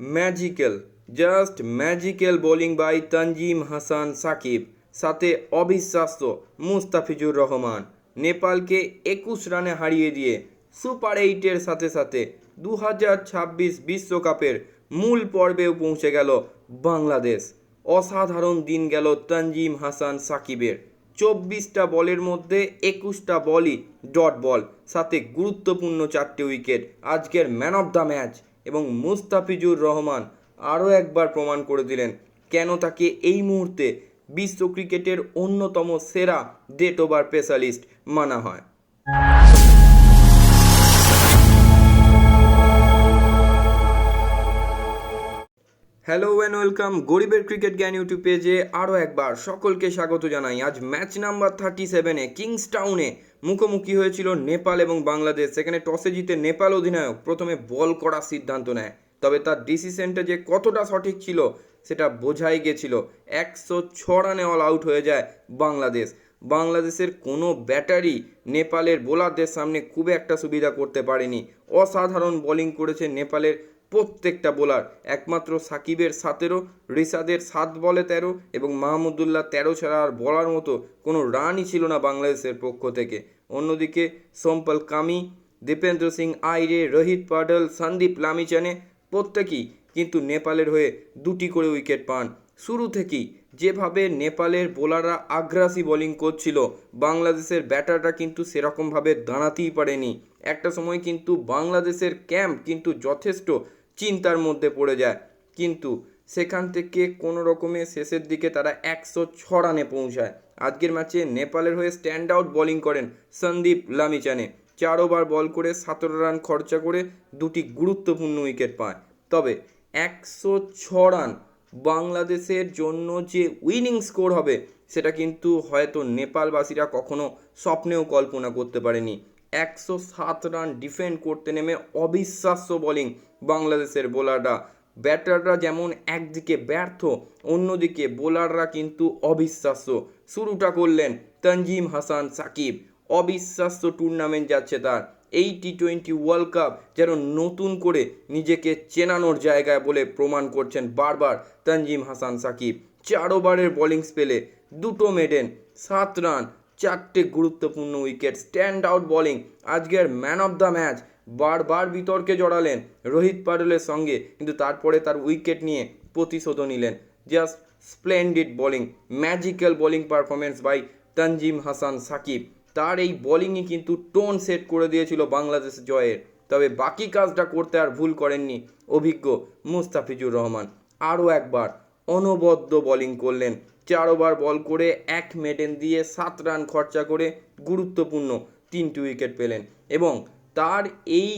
Magical just magical bowling by Tanzim Hasan Sakib সাথে অবিশ্বাস্য মুস্তাফিজুর রহমান। নেপালকে একুশ রানে হারিয়ে দিয়ে সুপার এইটের সাথে সাথে দু বিশ্বকাপের মূল পর্বেও পৌঁছে গেল বাংলাদেশ। অসাধারণ দিন গেল তানজিম হাসান সাকিবের। চব্বিশটা বলের মধ্যে একুশটা বলই ডট বল, সাথে গুরুত্বপূর্ণ চারটে উইকেট। আজকের ম্যান অফ দ্য ম্যাচ এবং মুস্তাফিজুর রহমান আরও একবার প্রমাণ করে দিলেন কেন তাকে এই মুহূর্তে বিশ্ব ক্রিকেটের অন্যতম সেরা ডেট ওভার স্পেশালিস্ট মানা হয়। হ্যালো অ্যান্ড ওয়েলকাম গরিবের ক্রিকেট জ্ঞান ইউটিউব পেজে আরও একবার সকলকে স্বাগত জানাই। আজ ম্যাচ নাম্বার থার্টি সেভেনে কিংস টাউনে মুখোমুখি হয়েছিল নেপাল এবং বাংলাদেশ। সেখানে টসে জিতে নেপাল অধিনায়ক প্রথমে বল করার সিদ্ধান্ত নেয়। তবে তার ডিসিশনটা যে কতটা সঠিক ছিল, সেটা বোঝাই গেছিল। একশো ছ রানে অল আউট হয়ে যায় বাংলাদেশ। বাংলাদেশের কোনো ব্যাটারি নেপালের বোলারদের সামনে খুব একটা সুবিধা করতে পারেনি। অসাধারণ বোলিং করেছে নেপালের প্রত্যেকটা বোলার, একমাত্র সাকিবের সাতেরো রিসাদের সাত বলে তেরো এবং মাহমুদুল্লাহ তেরো ছাড়া আর বলার মতো কোনো রানই ছিল না বাংলাদেশের পক্ষ থেকে। অন্যদিকে সোম্পল কামি, দীপেন্দ্র সিং আইরে, রোহিত পাডল, সন্দীপ লামিচানে প্রত্যেকেই কিন্তু নেপালের হয়ে দুটি করে উইকেট পান। শুরু থেকেই যেভাবে নেপালের বোলাররা আগ্রাসী বোলিং করছিল, বাংলাদেশের ব্যাটাররা কিন্তু সেরকমভাবে দাঁড়াতেই পারেনি। একটা সময় কিন্তু বাংলাদেশের ক্যাম্প কিন্তু যথেষ্ট চিন্তার মধ্যে পড়ে যায়। কিন্তু সেখান থেকে কোনো রকমে শেষের দিকে তারা একশো ছ রানে পৌঁছায়। আজকের ম্যাচে নেপালের হয়ে স্ট্যান্ড আউট বোলিং করেন সন্দীপ লামিচানে। চার ওভার বল করে সতেরো রান খরচা করে দুটি গুরুত্বপূর্ণ উইকেট পায়। তবে একশো ছ রান বাংলাদেশের জন্য যে উইনিং স্কোর হবে, সেটা কিন্তু হয়তো নেপালবাসীরা কখনো স্বপ্নেও কল্পনা করতে পারেনি। একশো সাত রান ডিফেন্ড করতে নেমে অবিশ্বাস্য বোলিং বাংলাদেশের বোলাররা। ব্যাটাররা যেমন একদিকে ব্যর্থ, অন্যদিকে বোলাররা কিন্তু অবিশ্বাস্য। শুরুটা করলেন তানজিম হাসান সাকিব। অবিশ্বাস্য টুর্নামেন্ট যাচ্ছে তার। এই টি টোয়েন্টি ওয়ার্ল্ড কাপ যেন নতুন করে নিজেকে চেনানোর জায়গায় বলে প্রমাণ করছেন বারবার তানজিম হাসান সাকিব। চার ওভারের বোলিং স্পেলে দুটো মেডেন সাত রান চারটে গুরুত্বপূর্ণ উইকেট স্ট্যান্ড আউট বোলিং আজকের ম্যান অফ দ্য ম্যাচ বারবার বিতর্কে জড়ালেন রোহিত পাডলের সঙ্গে, কিন্তু তারপরে তার উইকেট নিয়ে প্রতিশোধও নিলেন। Just splendid bowling magical bowling performance by Tanzim Hasan Sakib. তার এই বোলিংই কিন্তু টোন সেট করে দিয়েছিল বাংলাদেশ জয়ের। তবে বাকি কাজটা করতে আর ভুল করেননি অভিজ্ঞ মুস্তাফিজুর রহমান। আরও একবার অনবদ্য বোলিং করলেন। চার ওভার বল করে এক মেডেন দিয়ে সাত রান খরচা করে গুরুত্বপূর্ণ তিনটি উইকেট পেলেন এবং তার এই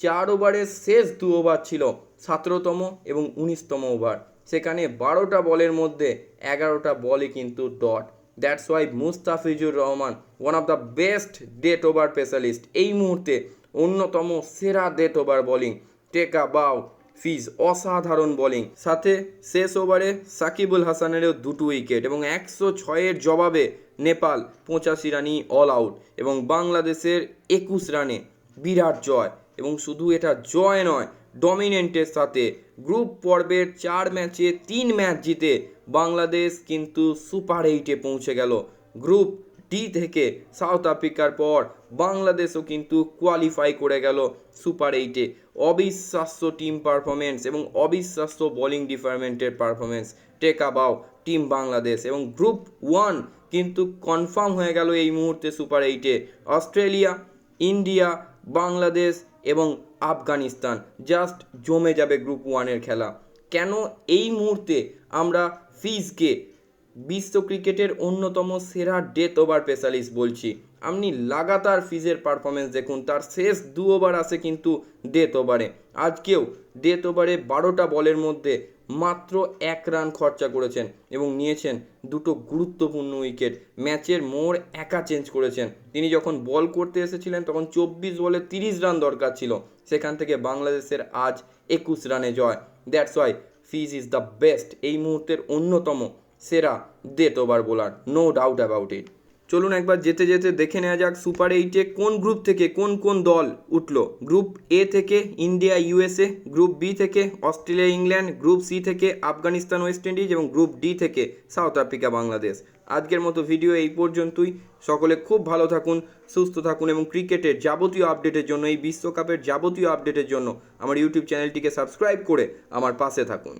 চার ওভারের শেষ দু ওভার ছিল সতেরোতম এবং উনিশতম ওভার সেখানে বারোটা বলের মধ্যে এগারোটা বলই কিন্তু dot that's why Mustafizur Rahman one of the best death over specialist এই মুহূর্তে অন্যতম সেরা ডেট ওভার বোলিং টেকা বাউ ফিজ, অসাধারণ বোলিং। সাথে শেষ ওভারে সাকিবুল হাসানেরও দুটো উইকেট এবং একশো ছয়ের জবাবে নেপাল পঁচাশি রানই অল আউট এবং বাংলাদেশের একুশ রানে বিরাট জয়। এবং শুধু এটা জয় নয় ডমিনেন্টের সাথে গ্রুপ পর্বের চার ম্যাচে তিন ম্যাচ জিতে বাংলাদেশ কিন্তু সুপার এইটে পৌঁছে গেল। গ্রুপ ডি থেকে সাউথ আফ্রিকার পর বাংলাদেশও কিন্তু কোয়ালিফাই করে গেল সুপার এইটে অবিশ্বাস্য টিম পারফরমেন্স এবং অবিশ্বাস্য বোলিং ডিপার্টমেন্টের পারফরমেন্স টেকাবাও টিম বাংলাদেশ এবং গ্রুপ ওয়ান কিন্তু কনফার্ম হয়ে গেল এই মুহূর্তে সুপার এইটে অস্ট্রেলিয়া, ইন্ডিয়া, বাংলাদেশ এবং আফগানিস্তান জাস্ট জমে যাবে গ্রুপ ওয়ানের খেলা। কেন এই মুহূর্তে আমরা ফিজকে বিশ্ব ক্রিকেটের অন্যতম সেরা ডেথ ওভার স্পেশালিস্ট বলছি। আপনি লাগাতার ফিজের পারফরমেন্স দেখুন, তার শেষ দু ওভার আসে কিন্তু ডেথ ওভারে আজকেও ডেথ ওভারে বারোটা বলের মধ্যে মাত্র এক রান খরচা করেছেন এবং নিয়েছেন দুটো গুরুত্বপূর্ণ উইকেট ম্যাচের মোড় একা চেঞ্জ করেছেন। তিনি যখন বল করতে এসেছিলেন, তখন চব্বিশ বলে তিরিশ রান দরকার ছিল। সেখান থেকে বাংলাদেশের আজ একুশ রানে জয়। That's why Fizz is the best এই মুহূর্তের অন্যতম সেরা death over bowler no doubt about it চলুন একবার যেতে যেতে দেখে নেওয়া যাক সুপার এইটে কোন গ্রুপ থেকে কোন কোন দল উঠল। গ্রুপ এ থেকে ইন্ডিয়া ইউএসএ গ্রুপ বি থেকে অস্ট্রেলিয়া ইংল্যান্ড গ্রুপ সি থেকে আফগানিস্তান ওয়েস্ট ইন্ডিজ এবং গ্রুপ ডি থেকে সাউথ আফ্রিকা বাংলাদেশ আজকের মতো ভিডিও এই পর্যন্তই। সকলে খুব ভালো থাকুন, সুস্থ থাকুন এবং ক্রিকেটের যাবতীয় আপডেটের জন্য, এই বিশ্বকাপের যাবতীয় আপডেটের জন্য আমার ইউটিউব চ্যানেলটিকে সাবস্ক্রাইব করে আমার পাশে থাকুন।